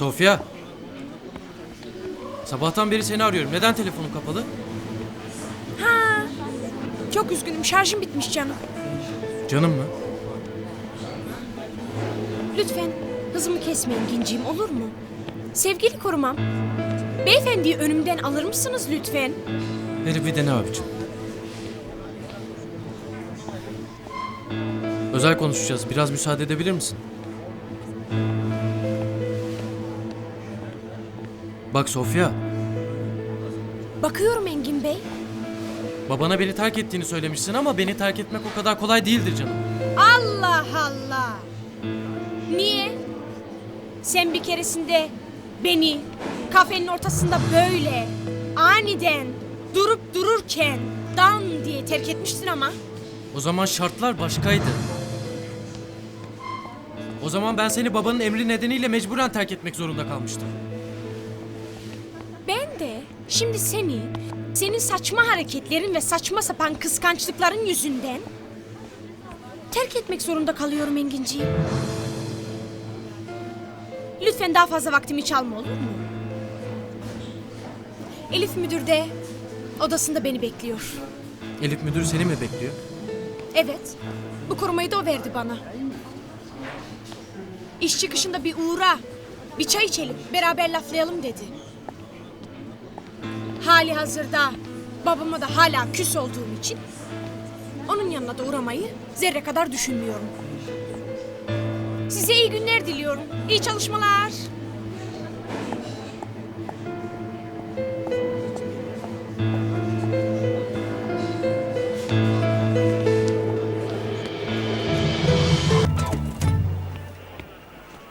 Sofya. Sabahtan beri seni arıyorum. Neden telefonun kapalı? Çok üzgünüm şarjım bitmiş canım. Canım mı? Lütfen hızımı kesmeyin ginciğim olur mu? Sevgili korumam. Beyefendiyi önümden alır mısınız lütfen? Herif bir dene abicim. Özel konuşacağız. Biraz müsaade edebilir misin? Bak Sofya, Bakıyorum Engin Bey. babana beni terk ettiğini söylemişsin ama beni terk etmek o kadar kolay değildir canım. Allah Allah. Niye? Sen bir keresinde beni kafenin ortasında böyle aniden durup dururken dan diye terk etmiştin ama. O zaman şartlar başkaydı. O zaman ben seni babanın emri nedeniyle mecburen terk etmek zorunda kalmıştım. Şimdi seni, senin saçma hareketlerin ve saçma sapan kıskançlıkların yüzünden terk etmek zorunda kalıyorum Enginciğim. Lütfen daha fazla vaktimi çalma olur mu? Elif müdür de odasında beni bekliyor. Elif müdür seni mi bekliyor? Evet, bu korumayı da o verdi bana. İş çıkışında bir uğra, bir çay içelim, beraber laflayalım dedi. Hali hazırda babama da hala küs olduğum için onun yanına da uğramayı zerre kadar düşünmüyorum. Size iyi günler diliyorum. İyi çalışmalar.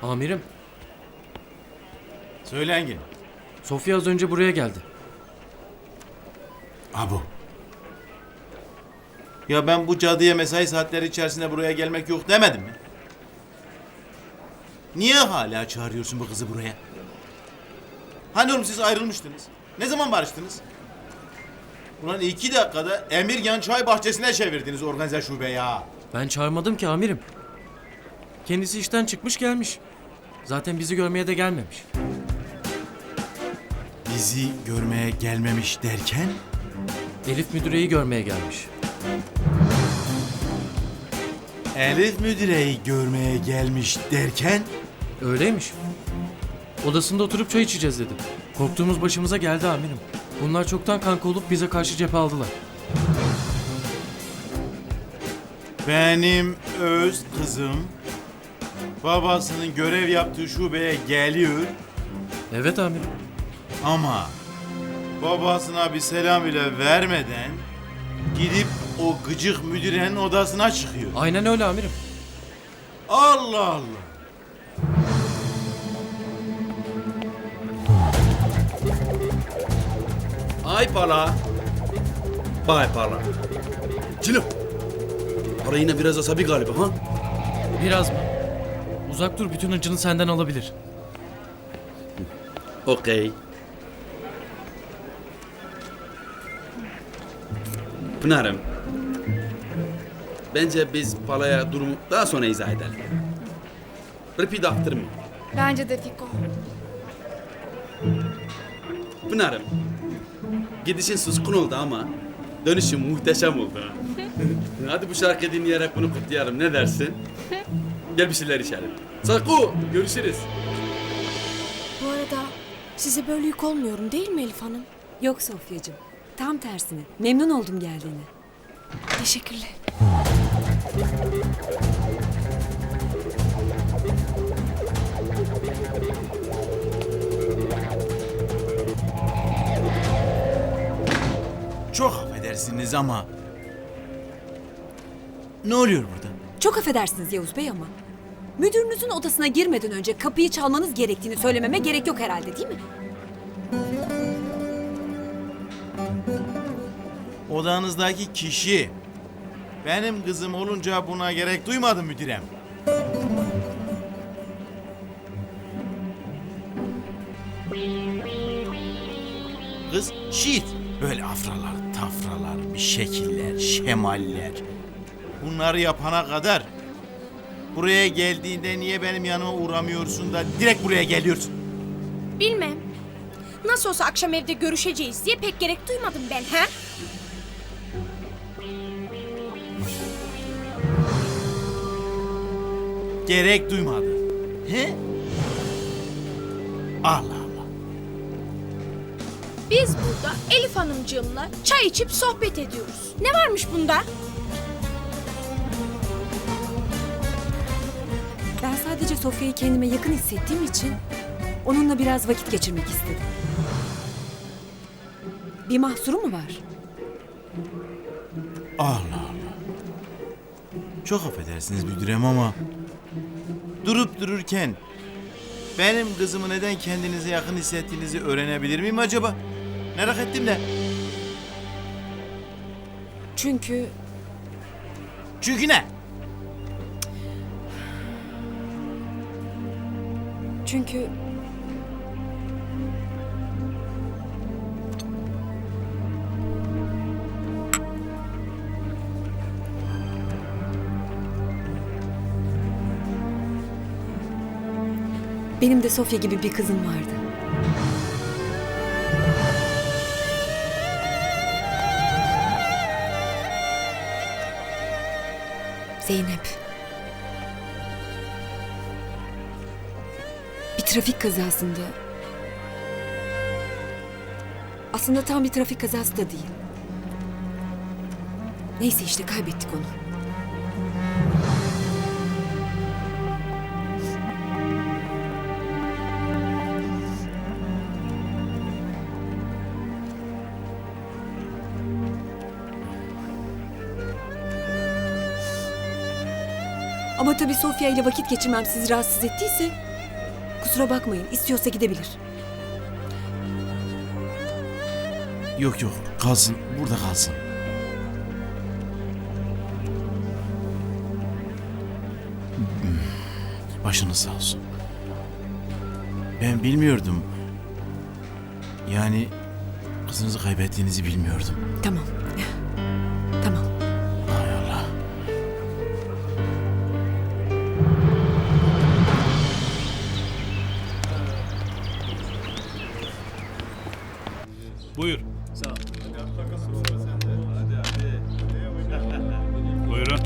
Amirim, Söyle Engin. Sofya az önce buraya geldi. Abu. Ya ben bu cadıya mesai saatleri içerisinde buraya gelmek yok demedim mi? Niye hala çağırıyorsun bu kızı buraya? Hani oğlum siz ayrılmıştınız? Ne zaman barıştınız? Ulan iki dakikada Emirgan Çay Bahçesi'ne çevirdiniz organize şube ya. Ben çağırmadım ki amirim. Kendisi işten çıkmış gelmiş. Zaten bizi görmeye de gelmemiş. Bizi görmeye gelmemiş derken? Elif müdüreyi görmeye gelmiş. Elif müdireyi görmeye gelmiş derken? Öyleymiş. Odasında oturup çay içeceğiz dedi. Korktuğumuz başımıza geldi amirim. Bunlar çoktan kanka olup bize karşı cephe aldılar. Benim öz kızım babasının görev yaptığı şubeye geliyor Evet amirim. ama babasına bir selam bile vermeden gidip o gıcık müdürenin odasına çıkıyor. Aynen öyle amirim. Allah Allah. Ay pala. Bay pala. Cilo. Para yine biraz asabi galiba ha? Biraz mı? Uzak dur bütün hıncını senden alabilir. Okey. Pınar'ım. Bence biz Pala'ya durumu daha sonra izah edelim. Repeat after me. Bence de Fiko. Pınar'ım. Gidişin suskun oldu ama dönüşün muhteşem oldu. ha. Hadi bu şarkı dinleyerek bunu kutlayalım. Ne dersin? Gel bir şeyler içelim. Saku, görüşürüz. Bu arada size böyle yük olmuyorum değil mi Elif Hanım? Yok Sofyacığım. Tam tersine. Memnun oldum geldiğine. Teşekkürler. Çok affedersiniz ama ne oluyor burada? Çok affedersiniz Yavuz Bey ama. Müdürünüzün odasına girmeden önce kapıyı çalmanız gerektiğini söylememe gerek yok herhalde değil mi? Odanızdaki kişi benim kızım olunca buna gerek duymadı müdürem. Kız şiit. Böyle afralar, tafralar, bir şekiller, şemaller. Bunları yapana kadar buraya geldiğinde niye benim yanıma uğramıyorsun da direkt buraya geliyorsun? Bilmem. Nasıl olsa akşam evde görüşeceğiz diye pek gerek duymadım ben ha? Gerek duymadı. He? Allah Allah. Biz burada Elif Hanımcığımla çay içip sohbet ediyoruz. Ne varmış bunda? Ben sadece Sofya'yı kendime yakın hissettiğim için onunla biraz vakit geçirmek istedim. Bir mahsuru mu var? Allah Allah. Çok affedersiniz müdürüm ama durup dururken benim kızımı neden kendinize yakın hissettiğinizi öğrenebilir miyim acaba? Merak ettim de. Çünkü Çünkü ne? çünkü Benim de Sofya gibi bir kızım vardı. Zeynep. Bir trafik kazasında. Aslında tam bir trafik kazası da değil. Neyse işte kaybettik onu. Ama tabii Sofya ile vakit geçirmem sizi rahatsız ettiyse kusura bakmayın. İstiyorsa gidebilir. Yok yok kalsın burada kalsın. Başınız sağ olsun. Ben bilmiyordum. Yani kızınızı kaybettiğinizi bilmiyordum. Tamam. Buyur. Sağ ol. Buyurun.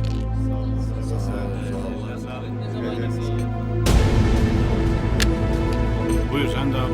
Buyur sen de al.